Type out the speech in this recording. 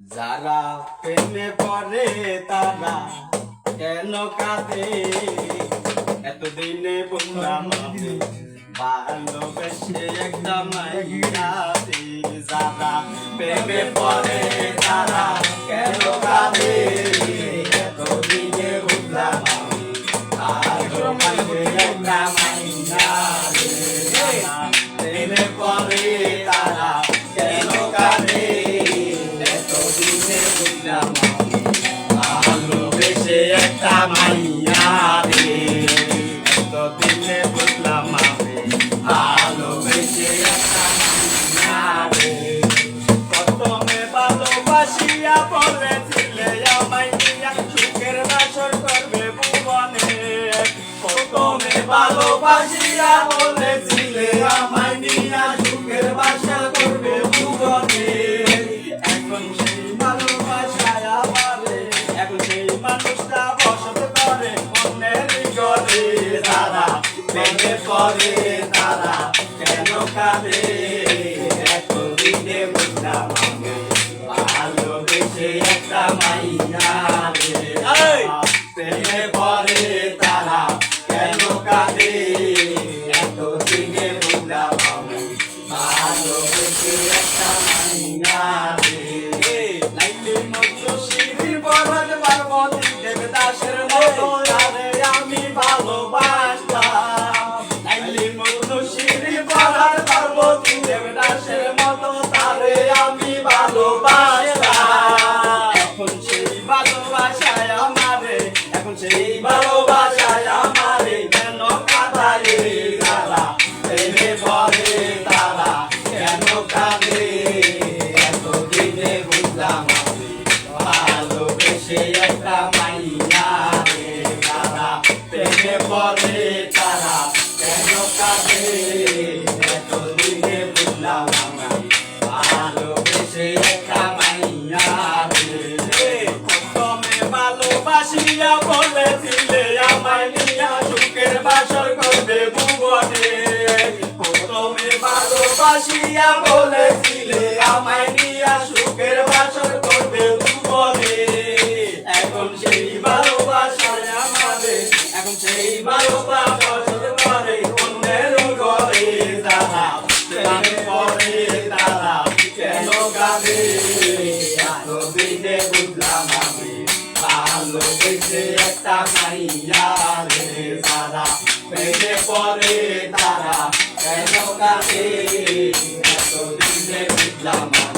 যারা প্রেমে পরে তারা কেন কাঁদে এতদিনে বললাম আমি, ভালোবেসে একটা মাইয়া। যারা প্রেমে পরে তারা কেন একটা মাইয়া রে এতদিনে বুঝলাম আমি ভালোবেসে একটা মাইয়া রে প্রথমে ভালোবাসিয়া বলেছিলে আমায় সুখের বাসর করবে ভুবনে। প্রথমে ভালোবাসিয়া বলেছিলে আমায় পড়ে তারা কেন কাঁদে? এতদিনে বুঝলাম আমি ভালোবেসে একটা মাইয়া রে! প্রেমে পড়ে তারা কেন কাঁদে? এতদিনে বুঝলাম আমি ভালোবেসে একটা মাইয়া এখন সেই ভালোবাসায় আমারে কেন কাঁদারে তারা প্রেমে পড়ে তারা কেন কাঁদে এতদিনে বুঝলাম আমি ভালোবেসে একটা মাইয়া রে তারা প্রেমে পড়ে তারা কেন কাঁদে ভালোবাসিয়া বলেছিলে আমায় নিয়া সুখের বাসর করবে ভুবনে। প্রথমে ভালোবাসিয়া বলেছিলে আমায় নিয়া সুখের বাসর করবে ভুবনে। এখন সেই ভালোবাসায় আমাদের, এখন সেই ভালোবাসা ভালোবেসে একটা মাইয়া রে তারা প্রেমে পরে তারা কেন কাছে এত দিনে বুঝলাম